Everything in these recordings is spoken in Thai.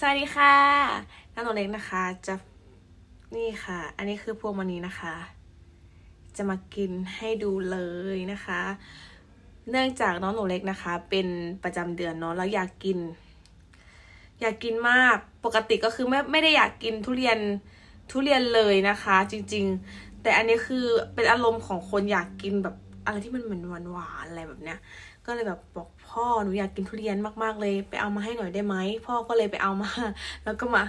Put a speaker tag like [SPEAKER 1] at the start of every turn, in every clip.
[SPEAKER 1] สวัสดีค่ะน้องหนูเล็กนะคะ จะนี่ค่ะ อันนี้คือพวงมณีนะคะ จะมากินให้ดูเลยนะคะ เนื่องจากน้องหนูเล็กนะคะ เป็นประจำเดือนเนาะแล้วอยากกิน อยากกินมากปกติก็คือไม่ไม่ได้อยากกินทุเรียนทุเรียนเลยนะคะ จริง ๆ แต่อันนี้คือเป็นอารมณ์ของคนอยากกินแบบ อะไรที่มันเหมือนหวานๆอะไรแบบเนี้ย ก็เลยแบบบอกพ่อหนูอยากกินทุเรียนมากๆเลย ไปเอามาให้หน่อยได้ไหมพ่อก็เลยไปเอามา แล้วก็มา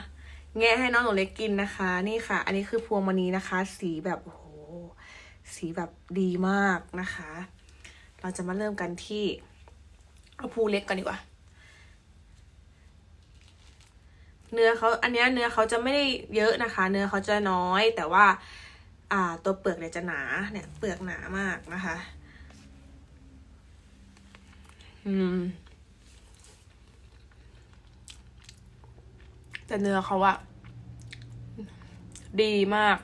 [SPEAKER 1] แงะให้น้องหนูเล็กกินนะคะ นี่ค่ะ อันนี้คือพวงมณีนะคะ สีแบบโอ้โหสีแบบดีมากนะคะ เราจะมาเริ่มกันที่เอาภูเล็กกันดีกว่า เนื้อเขาอันนี้เนื้อเขาจะไม่ได้เยอะนะคะ เนื้อเขาจะน้อยแต่ว่า อ่าตัวเปลือกเนี่ยจะหนาเนี่ยเปลือกหนามากนะคะ อืม แต่เนื้อเขาอะดีมาก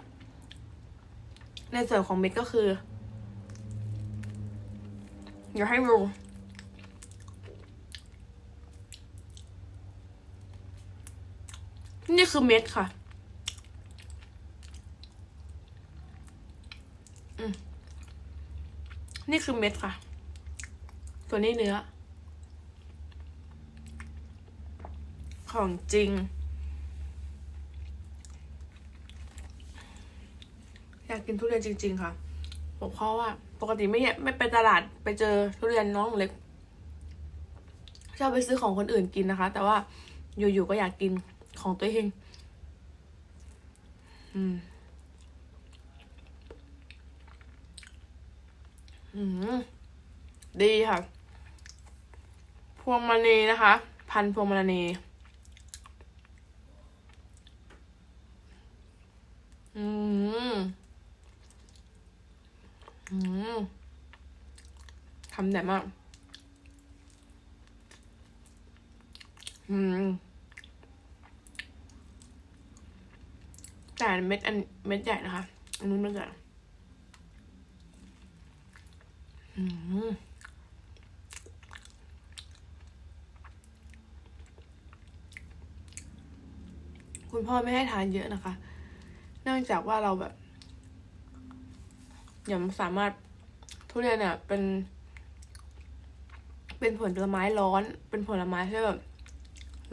[SPEAKER 1] ในส่วนของเม็ดก็คือ เดี๋ยวให้ดูนี่คือเม็ดค่ะ อืม นี่คือเม็ดค่ะส่วนี้เนื้อ ของจริง อยากกินทุเรียนจริง ๆ ค่ะบอกพ่อว่า ปกติไม่ไม่ไปตลาดไปเจอทุเรียนน้องเล็กชอบไปซื้อของคนอื่นกินนะคะ แต่ว่าอยู่ๆก็อยากกินของตัวเอง อืม อืม ดีค่ะ พวงมณีนะคะ พันพวงมณีอืมอืมทำได้มาก อืม แต่เม็ดอันเม็ดใหญ่นะคะอันนู้นเม็ดใหญ่อืม คุณพ่อไม่ให้ทานเยอะนะคะ เนื่องจากว่าเราแบบยังสามารถทุเรียนเนี่ยเป็น เป็นผลไม้ร้อน เป็นผลไม้ที่แบบ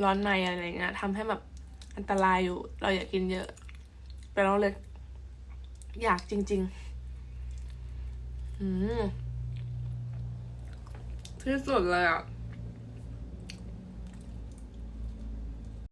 [SPEAKER 1] ร้อนในอะไรเงี้ยทำให้แบบอันตรายอยู่ เราอยากกินเยอะ แต่เราเลยอยากจริง ๆ อืมที่สุดเลยอะ